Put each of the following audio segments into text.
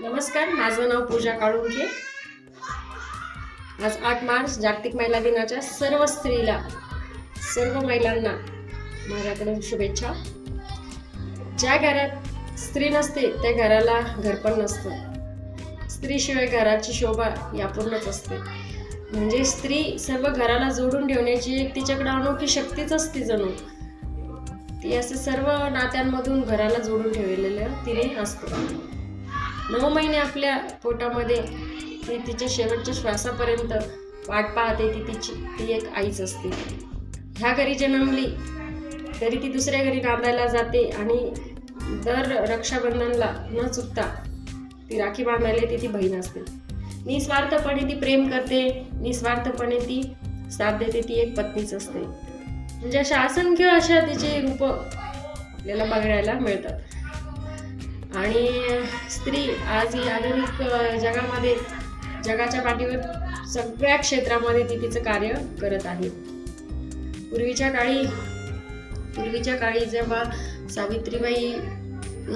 नमस्कार माझं नाव पूजा काळुंके. आज आठ मार्च जागतिक महिला दिनाच्या सर्व स्त्रीला सर्व महिलांना माझ्याकडून शुभेच्छा. ज्या घरात स्त्री नसते त्या घराला घरपण नसतं. स्त्रीशिवाय घराची शोभा यापूर्णच असते. म्हणजे स्त्री सर्व घराला जोडून ठेवण्याची एक तिच्याकडे अनोखी शक्तीच असते जणू. ती असे सर्व नात्यांमधून घराला जोडून ठेवलेलं तिने असतं. नऊ महिने आपल्या पोटामध्ये ती तिच्या शेवटच्या श्वासापर्यंत वाट पाहते ती तिची ती एक आईच असते. ह्या घरी जन्मली तरी ती दुसऱ्या घरी नांदायला जाते आणि दर रक्षाबंधनला न चुकता ती राखी बांधायला येते ती बहीण असते. निस्वार्थपणे ती प्रेम करते निस्वार्थपणे ती साथ देते ती एक पत्नीच असते. म्हणजे अशा असंख्य अशा तिचे रूप आपल्याला बघायला मिळतात. आणि स्त्री आज ही आधुनिक जगामध्ये जगाच्या पाठीवर सगळ्या क्षेत्रामध्ये ती तिचं कार्य करत आहे. पूर्वीच्या काळी पूर्वीच्या काळी जेव्हा सावित्रीबाई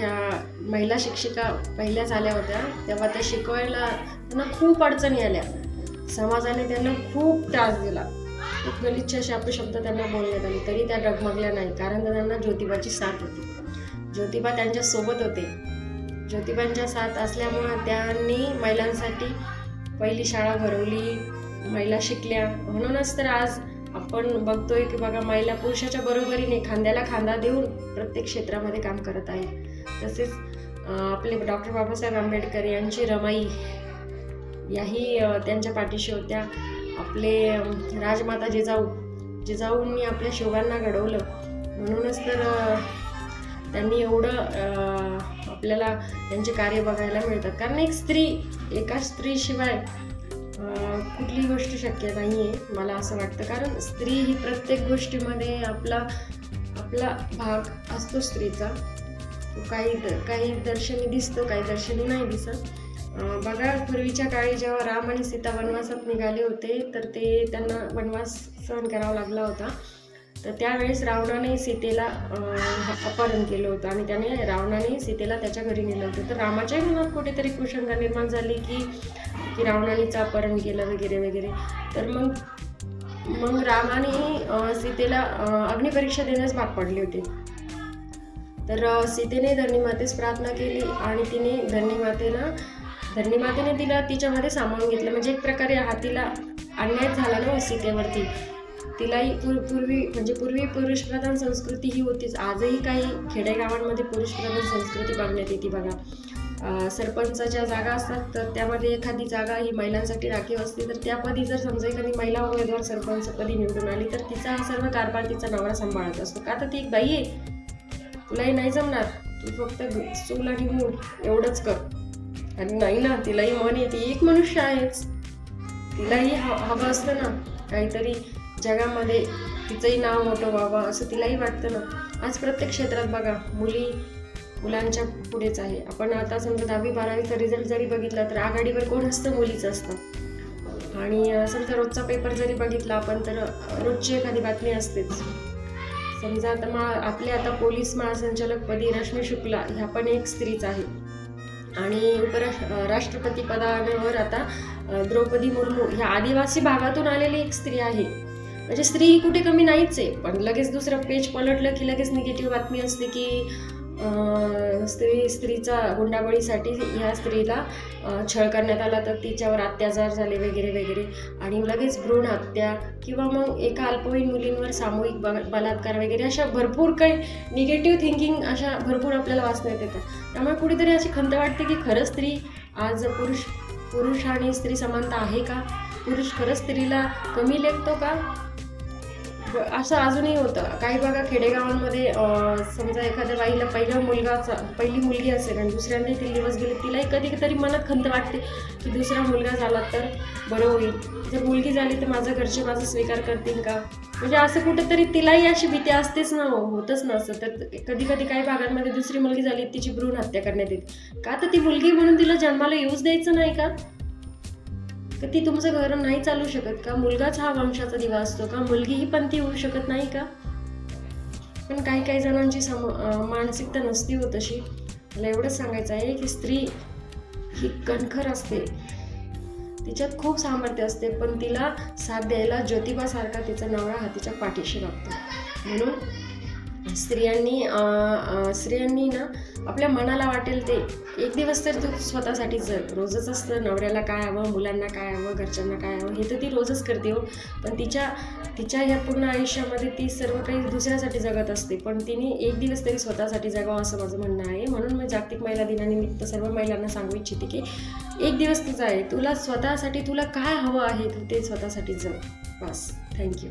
या महिला शिक्षिका पहिल्याच आल्या होत्या तेव्हा त्या शिकवायला त्यांना खूप अडचणी आल्या. समाजाने त्यांना खूप त्रास दिला. खूप गलिच्छ असे शब्द त्यांना बोलण्यात आले तरी त्या डगमगल्या नाही कारण त्यांना ज्योतिबाची साथ होती. ज्योतिबा त्यांच्यासोबत होते. ज्योतिबांच्या साथ असल्यामुळं त्यांनी महिलांसाठी पहिली शाळा भरवली महिला शिकल्या. म्हणूनच तर आज आपण बघतोय की बघा महिला पुरुषाच्या बरोबरीने खांद्याला खांदा देऊन प्रत्येक क्षेत्रामध्ये काम करत आहे. तसेच आपले डॉक्टर बाबासाहेब आंबेडकर यांची रमाई याही त्यांच्या पाठीशी होत्या. आपले राजमाता जिजाऊ जिजाऊंनी आपल्या शिवांना घडवलं. म्हणूनच तर त्यांनी एवढं आपल्याला त्यांचे कार्य बघायला मिळतात. कारण एक स्त्री एका स्त्रीशिवाय कुठली गोष्ट शक्य नाही आहे मला असं वाटतं. कारण स्त्री ही प्रत्येक गोष्टीमध्ये आपला आपला भाग असतो स्त्रीचा. तो काही द- काही दर्शनी दिसतो काही दर्शनी नाही दिसत. बघा पूर्वीच्या काळी जेव्हा राम आणि सीता वनवासात निघाले होते तर ते त्यांना वनवास सहन करावा लागला होता. तर त्यावेळेस रावणाने सीतेला अपहरण केलं होतं आणि त्याने रावणाने सीतेला त्याच्या घरी नेलं होतं. तर रामाच्याही मनात कुठेतरी कुशंका निर्माण झाली की की रावणानेचं अपहरण केलं वगैरे वगैरे. तर मग मग रामाने सीतेला अग्निपरीक्षा देण्यास भाग पडले होते. तर सीतेने धरणीमातेस प्रार्थना केली आणि तिने धरणीमातेला धरणीमातेने तिला तिच्यामध्ये सामावून घेतलं. म्हणजे एक प्रकारे हातीला अन्याय झाला ना सीतेवरती. तिलाही पूर पूर्वी म्हणजे पूर्वी पुरुषप्रधान संस्कृती ही होतीच. आजही काही खेडेगावांमध्ये पुरुषप्रधान संस्कृती बघण्यात येते बघा. सरपंचाच्या जागा असतात तर त्यामध्ये एखादी जागा ही महिलांसाठी राखीव असते तर त्यापदी जर समजा एखादी महिला उमेदवार सरपंचपदी निवडून आली तर तिचा हा सर्व कारभार तिचा नवरा सांभाळत असतो. का तर ती एक बाई आहे. तुलाही नाही जमणार. तू फक्त चूल आणि मूल एवढंच कर. आणि नाही ना तिलाही मन येते. एक मनुष्य आहेच. तिलाही हवं असतं ना काहीतरी जगामध्ये तिचंही नाव मोठं व्हावं असं तिलाही वाटतं ना. आज प्रत्येक क्षेत्रात बघा मुली मुलांच्या पुढेच आहे. आपण आता समजा दहावी बारावीचा रिझल्ट जरी बघितला तर आघाडीवर कोण असतं? मुलीचं असतं. आणि समजा रोजचा पेपर जरी बघितला आपण तर रोजची एखादी बातमी असतेच. समजा आता मा आपले आता पोलीस महासंचालकपदी रश्मी शुक्ला ह्या पण एक स्त्रीच आहे. आणि उपराष्ट्र राष्ट्रपती पदावर आता द्रौपदी मुर्मू ह्या आदिवासी भागातून आलेली एक स्त्री आहे. म्हणजे स्त्री ही कुठे कमी नाहीच आहे. पण लगेच दुसरं पेज पलटलं की लगेच निगेटिव्ह बातमी असते की स्त्री स्त्रीचा गुंडाबळीसाठी ह्या स्त्रीला छळ करण्यात आला तर तिच्यावर अत्याचार झाले वगैरे वगैरे. आणि लगेच भ्रूण हत्या किंवा मग एका अल्पवयीन मुलींवर सामूहिक ब- बलात्कार वगैरे अशा भरपूर काही निगेटिव्ह थिंकिंग अशा भरपूर आपल्याला वाचण्यात येतात. त्यामुळे कुठेतरी अशी खंत वाटते की खरंच स्त्री आज पुरुष पुरुष आणि स्त्री समानता आहे का? पुरुष खरंच स्त्रीला कमी लेखतो का? असं अजूनही होतं. काही बघा खेडेगावांमध्ये समजा एखाद्या बाईला पहिला मुलगाचा पहिली मुलगी असेल आणि दुसऱ्यांदाही ती दिवस गेले तिलाही कधी तरी मनात खंत वाटते की दुसरा मुलगा झाला तर बरं होईल. जर मुलगी झाली तर माझं घरचे माझा स्वीकार करतील का? म्हणजे असं कुठंतरी तिलाही अशी भीती असतेच ना हो, होतच ना असं. तर कधी कधी काही भागांमध्ये दुसरी मुलगी झाली तिची भ्रूण हत्या करण्यात येते. का तर ती मुलगी म्हणून तिला जन्माला येऊच द्यायचं नाही का? तर ती तुमचं घर नाही चालू शकत का? मुलगाच हा वंशाचा दिवा असतो का? मुलगी ही पंथी होऊ शकत नाही का? पण काही काही जणांची सम मानसिकता नसती हो तशी. मला एवढंच सांगायचं आहे की स्त्री ही कणखर असते. तिच्यात खूप सामर्थ्य असते पण तिला साथ द्यायला ज्योतिबासारखा तिचा नवरा हा तिच्या पाठीशी लागतो. म्हणून स्त्रियांनी स्त्रियांनी ना आपल्या मनाला वाटेल ते. एक दिवस तर तू स्वतःसाठी जग. रोजच असतं नवऱ्याला काय हवं मुलांना काय हवं घरच्यांना काय हवं हे तर ती रोजच करते हो. पण तिच्या तिच्या ह्या पूर्ण आयुष्यामध्ये ती सर्व काही दुसऱ्यासाठी जगत असते. पण तिने एक दिवस तरी स्वतःसाठी जगावं असं माझं म्हणणं आहे. म्हणून मी जागतिक महिला दिनानिमित्त सर्व महिलांना सांगू इच्छिते की एक दिवस तुझा आहे तुला स्वतःसाठी तुला काय हवं आहे तू ते स्वतःसाठी जग. बस. थँक्यू